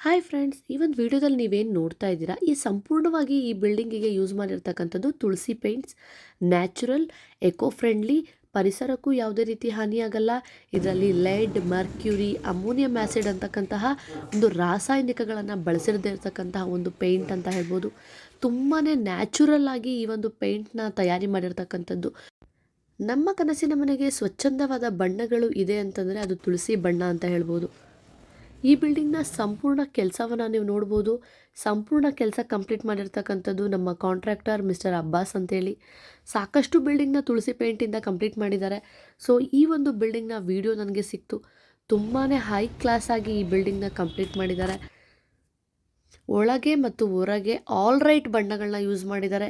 Hi friends ಈ ಒಂದು ವಿಡಿಯೋದಲ್ಲಿ ನೀವೇನು ನೋಡ್ತಾ ಇದ್ದೀರಾ, ಈ ಸಂಪೂರ್ಣವಾಗಿ ಈ ಬಿಲ್ಡಿಂಗಿಗೆ ಯೂಸ್ ಮಾಡಿರ್ತಕ್ಕಂಥದ್ದು Tulasi paints natural eco friendly ಪರಿಸರಕ್ಕೂ ಯಾವುದೇ ರೀತಿ ಹಾನಿಯಾಗಲ್ಲ. ಇದರಲ್ಲಿ ಲೆಡ್ ಮರ್ಕ್ಯೂರಿ ಅಮೋನಿಯಂ ಆ್ಯಸಿಡ್ ಅಂತಕ್ಕಂತಹ ಒಂದು ರಾಸಾಯನಿಕಗಳನ್ನು ಬಳಸಿರದೇ ಇರತಕ್ಕಂತಹ ಒಂದು ಪೇಂಟ್ ಅಂತ ಹೇಳ್ಬೋದು. ತುಂಬಾ ನ್ಯಾಚುರಲ್ ಆಗಿ ಈ ಒಂದು ಪೇಂಟ್ನ ತಯಾರಿ ಮಾಡಿರ್ತಕ್ಕಂಥದ್ದು. ನಮ್ಮ ಕನಸಿನ ಮನೆಗೆ ಸ್ವಚ್ಛಂದವಾದ ಬಣ್ಣಗಳು ಇದೆ ಅಂತಂದರೆ ಅದು ತುಳಸಿ ಬಣ್ಣ ಅಂತ ಹೇಳ್ಬೋದು. ಈ ಬಿಲ್ಡಿಂಗ್ನ ಸಂಪೂರ್ಣ ಕೆಲಸವನ್ನು ನೀವು ನೋಡ್ಬೋದು. ಸಂಪೂರ್ಣ ಕೆಲಸ ಕಂಪ್ಲೀಟ್ ಮಾಡಿರ್ತಕ್ಕಂಥದ್ದು ನಮ್ಮ ಕಾಂಟ್ರಾಕ್ಟರ್ ಮಿಸ್ಟರ್ ಅಬ್ಬಾಸ್ ಅಂತೇಳಿ. ಸಾಕಷ್ಟು ಬಿಲ್ಡಿಂಗ್ನ ತುಳಸಿ ಪೇಂಟಿಂದ ಕಂಪ್ಲೀಟ್ ಮಾಡಿದ್ದಾರೆ. ಸೊ ಈ ಒಂದು ಬಿಲ್ಡಿಂಗ್ನ ವಿಡಿಯೋ ನನಗೆ ಸಿಕ್ತು. ತುಂಬಾ ಹೈ ಕ್ಲಾಸ್ ಆಗಿ ಈ ಬಿಲ್ಡಿಂಗ್ನ ಕಂಪ್ಲೀಟ್ ಮಾಡಿದ್ದಾರೆ. ಒಳಗೆ ಮತ್ತು ಹೊರಗೆ ಆಲ್ ರೈಟ್ ಬಣ್ಣಗಳನ್ನ ಯೂಸ್ ಮಾಡಿದ್ದಾರೆ.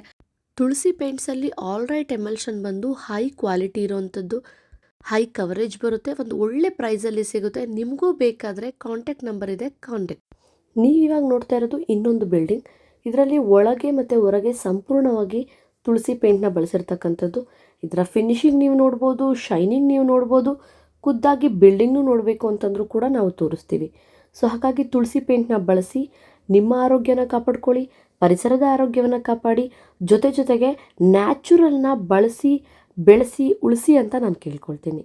ತುಳಸಿ ಪೇಂಟ್ಸಲ್ಲಿ ಆಲ್ ರೈಟ್ ಎಮಲ್ಷನ್ ಬಂದು ಹೈ ಕ್ವಾಲಿಟಿ ಇರೋವಂಥದ್ದು. ಹೈ ಕವರೇಜ್ ಬರುತ್ತೆ. ಒಂದು ಒಳ್ಳೆ ಪ್ರೈಸಲ್ಲಿ ಸಿಗುತ್ತೆ. ನಿಮಗೂ ಬೇಕಾದರೆ ಕಾಂಟ್ಯಾಕ್ಟ್ ನಂಬರ್ ಇದೆ. ಕಾಂಟ್ಯಾಕ್ಟ್ ನೀವು ನೋಡ್ತಾ ಇರೋದು ಇನ್ನೊಂದು ಬಿಲ್ಡಿಂಗ್ ಇದರಲ್ಲಿ ಒಳಗೆ ಮತ್ತು ಹೊರಗೆ ಸಂಪೂರ್ಣವಾಗಿ ತುಳಸಿ ಪೇಂಟ್ನ ಬಳಸಿರ್ತಕ್ಕಂಥದ್ದು. ಇದರ ಫಿನಿಶಿಂಗ್ ನೀವು ನೋಡ್ಬೋದು ಶೈನಿಂಗ್ ನೀವು ನೋಡ್ಬೋದು, ಖುದ್ದಾಗಿ ಬಿಲ್ಡಿಂಗ್ನು ನೋಡಬೇಕು ಅಂತಂದರೂ ಕೂಡ ನಾವು ತೋರಿಸ್ತೀವಿ. ಸೊ ಹಾಗಾಗಿ ತುಳಸಿ ಪೇಂಟ್ನ ಬಳಸಿ, ನಿಮ್ಮ ಆರೋಗ್ಯನ ಕಾಪಾಡ್ಕೊಳ್ಳಿ, ಪರಿಸರದ ಆರೋಗ್ಯವನ್ನು ಕಾಪಾಡಿ, ಜೊತೆ ಜೊತೆಗೆ ನ್ಯಾಚುರಲ್ನ ಬಳಸಿ ಬೆಳೆಸಿ, ಉಳಿಸಿ ಅಂತ ನಾನು ಕೇಳ್ಕೊಳ್ತೀನಿ.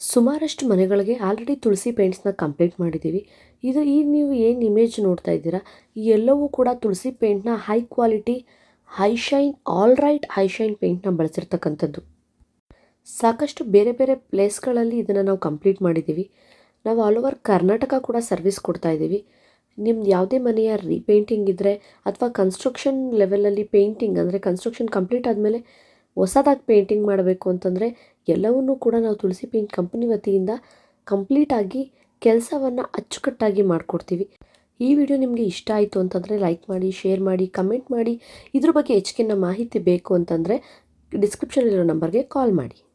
ಸುಮಾರಷ್ಟು ಮನೆಗಳಿಗೆ ಆಲ್ರೆಡಿ ತುಳಸಿ ಪೇಂಟ್ಸ್ನ ಕಂಪ್ಲೀಟ್ ಮಾಡಿದ್ದೀವಿ ಇದು ಈಗ ನೀವು ಏನು ಇಮೇಜ್ ನೋಡ್ತಾ ಇದ್ದೀರಾ? ಎಲ್ಲವೂ ಕೂಡ ತುಳಸಿ ಪೇಂಟ್ನ high quality high shine all right high shine ಪೇಂಟ್ನ ಬಳಸಿರ್ತಕ್ಕಂಥದ್ದು. ಸಾಕಷ್ಟು ಬೇರೆ ಬೇರೆ ಪ್ಲೇಸ್ಗಳಲ್ಲಿ ಇದನ್ನು ನಾವು ಕಂಪ್ಲೀಟ್ ಮಾಡಿದ್ದೀವಿ ನಾವು ಆಲ್ ಓವರ್ ಕರ್ನಾಟಕ ಕೂಡ ಸರ್ವಿಸ್ ಕೊಡ್ತಾ ಇದ್ದೀವಿ. ನಿಮ್ದು ಯಾವುದೇ ಮನೆಯ ರೀಪೇಂಟಿಂಗ್ ಇದ್ದರೆ ಅಥವಾ ಕನ್ಸ್ಟ್ರಕ್ಷನ್ ಲೆವೆಲಲ್ಲಿ ಪೇಂಟಿಂಗ್ ಅಂದರೆ ಕನ್ಸ್ಟ್ರಕ್ಷನ್ ಕಂಪ್ಲೀಟ್ ಆದಮೇಲೆ ಹೊಸದಾಗಿ ಪೇಂಟಿಂಗ್ ಮಾಡಬೇಕು ಅಂತಂದರೆ ಎಲ್ಲವನ್ನೂ ಕೂಡ ನಾವು ತುಳಸಿ ಪೇಂಟ್ ಕಂಪ್ನಿ ವತಿಯಿಂದ ಕಂಪ್ಲೀಟಾಗಿ ಕೆಲಸವನ್ನು ಅಚ್ಚುಕಟ್ಟಾಗಿ ಮಾಡಿಕೊಡ್ತೀವಿ. ಈ ವಿಡಿಯೋ ನಿಮಗೆ ಇಷ್ಟ ಆಯಿತು ಅಂತಂದರೆ ಲೈಕ್ ಮಾಡಿ ಶೇರ್ ಮಾಡಿ ಕಮೆಂಟ್ ಮಾಡಿ. ಇದ್ರ ಬಗ್ಗೆ ಹೆಚ್ಚಿನ ಮಾಹಿತಿ ಬೇಕು ಅಂತಂದರೆ ಡಿಸ್ಕ್ರಿಪ್ಷನಲ್ಲಿರೋ ನಂಬರ್ಗೆ ಕಾಲ್ ಮಾಡಿ.